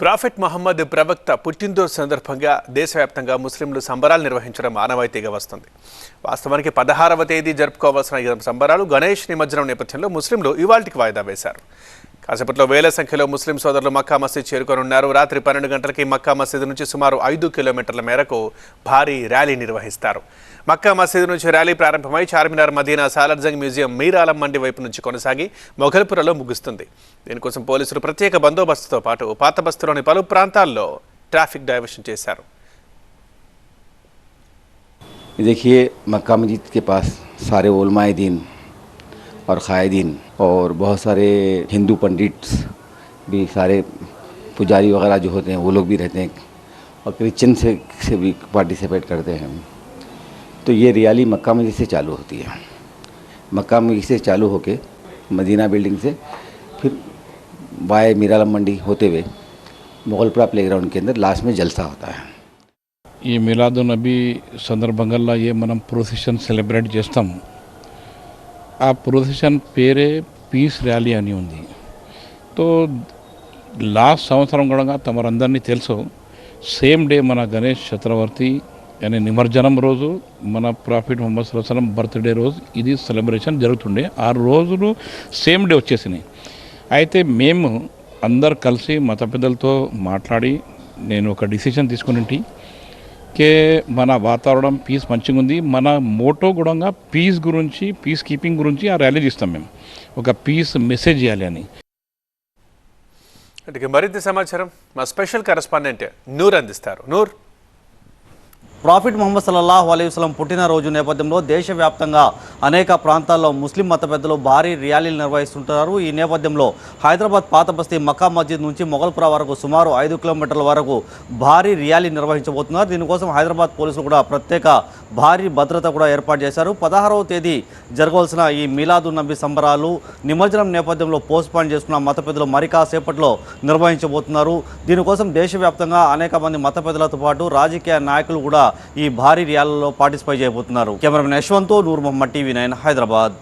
Prophet Mohammed ప్రవక్త పుట్టినరోజు సందర్భంగా దేశవ్యాప్తంగా ముస్లింలు సంబరాలు నిర్వహించడం ఆనవాయితీగా వస్తుంది. వాస్తవానికి పదహారవ తేదీ జరుపుకోవాల్సిన ఈ సంబరాలు గణేష్ నిమజ్జనం నేపథ్యంలో ముస్లింలు ఇవాళకి వాయిదా వేశారు. కాసేపట్లో వేల సంఖ్యలో ముస్లిం సోదరులు మక్కా మసీద్ చేరుకోనున్నారు రాత్రి పన్నెండు గంటలకి మక్కా మసీదు నుంచి సుమారు ఐదు కిలోమీటర్ల మేరకు భారీ ర్యాలీ నిర్వహిస్తారు. మక్కా మసీదు నుంచి ర్యాలీ ప్రారంభమై చార్మినార్ మదీనా సాలర్జంగ్ మ్యూజియం మీరాలం మండి వైపు నుంచి కొనసాగి మొఘల్పురలో ముగుస్తుంది. దీనికోసం పోలీసులు ప్రత్యేక బందోబస్తుతో పాటు పాత బస్తులోని పలు ప్రాంతాల్లో ట్రాఫిక్ డైవర్షన్ చేశారు. देखिए मक्का मस्जिद के पास सारे ओलमाए दिन और क़ायदीन और बहुत सारे हिंदू पंडित भी सारे पुजारी वगैरह जो होते हैं वो लोग भी रहते हैं और क्रिश्चियन से से भी पार्टिसिपेट करते हैं तो ये रियाली मक्का मस्जिद से चालू होती है मक्का मस्जिद से चालू होके मदीना बिल्डिंग से फिर बाय मीरालम मंडी होते हुए मुगलपुरा प्लेग्राउंड के अंदर लास्ट में जलसा होता है ఈ మిలాదు నబీ సందర్భంగా ఏ మనం ప్రొసెషన్ సెలబ్రేట్ చేస్తాం ఆ ప్రొసెషన్ పేరే పీస్ ర్యాలీ అని ఉంది. తో లాస్ట్ సంవత్సరం కూడా తమరందరినీ తెలుసు. సేమ్ డే మన గణేష్ చక్రవర్తి అనే నిమజ్జనం రోజు మన ప్రాఫిట్ మొహమ్మద్ సల్లం బర్త్డే రోజు ఇది సెలబ్రేషన్ జరుగుతుండే. ఆ రోజులు సేమ్ డే వచ్చేసినాయి. అయితే మేము అందరు కలిసి మత పెద్దలతో మాట్లాడి నేను ఒక డిసిషన్ తీసుకుని ఓకే మన వాతావరణం పీస్ మంచిగా ఉంది మన మోటో కూడా పీస్ గురించి పీస్ కీపింగ్ గురించి ఆ ర్యాలీ ఇస్తాం మేము. ఒక పీస్ మెసేజ్ చేయాలి అని. మరింత సమాచారం మా స్పెషల్ కరెస్పాండెంట్ నూర్ అందిస్తారు. నూర్. ప్రాఫిట్ మొహమ్మద్ సల్లాహు అలైహి పుట్టినరోజు నేపథ్యంలో దేశవ్యాప్తంగా అనేక ప్రాంతాల్లో ముస్లిం మత పెద్దలు భారీ ర్యాలీలు నిర్వహిస్తుంటారు. ఈ నేపథ్యంలో హైదరాబాద్ పాత బస్తీ మక్కా మస్జిద్ నుంచి మొగల్పురా వరకు సుమారు ఐదు కిలోమీటర్ల వరకు భారీ ర్యాలీ నిర్వహించబోతున్నారు. దీనికోసం హైదరాబాద్ పోలీసులు కూడా ప్రత్యేక భారీ భద్రత కూడా ఏర్పాటు చేశారు. పదహారవ తేదీ జరగవలసిన ఈ మిలాదు నబీ సంబరాలు నిమజ్జనం నేపథ్యంలో పోస్ట్పాన్ చేసుకున్న మత పెద్దలు మరి కాసేపట్లో నిర్వహించబోతున్నారు. దీనికోసం దేశవ్యాప్తంగా అనేక మంది మత పెద్దలతో పాటు రాజకీయ నాయకులు కూడా ఈ భారీ ర్యాలీలో పార్టిసిపేట్ చేయబోతున్నారు. Cameraman Yashwant Noor Mohammed TV nine Hyderabad.